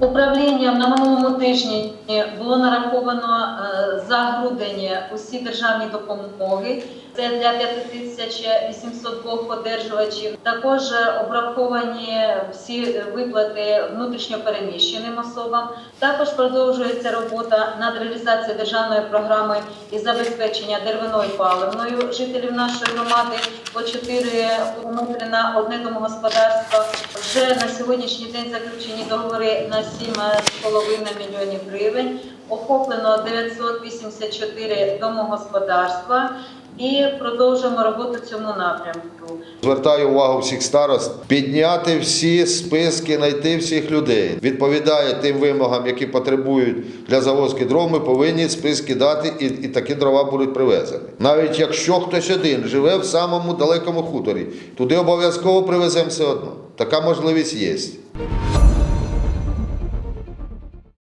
Управлінням на минулому тижні було нараховано е, за грудень усі державні допомоги. Це для 5802 одержувачів. Також обраховані всі виплати внутрішньопереміщеним особам. Також продовжується робота над реалізацією державної програми із забезпечення деревиною паливною жителів нашої громади по 4 кілометри на одне домогосподарство. Вже на сьогоднішній день заключені договори на 7,5 мільйонів гривень. Охоплено 984 домогосподарства і продовжуємо роботу цьому напрямку. Звертаю увагу всіх старост підняти всі списки, знайти всіх людей. Відповідає тим вимогам, які потребують для завозки дров. Ми повинні списки дати, і, і такі дрова будуть привезені. Навіть якщо хтось один живе в самому далекому хуторі, туди обов'язково привеземо все одно. Така можливість є.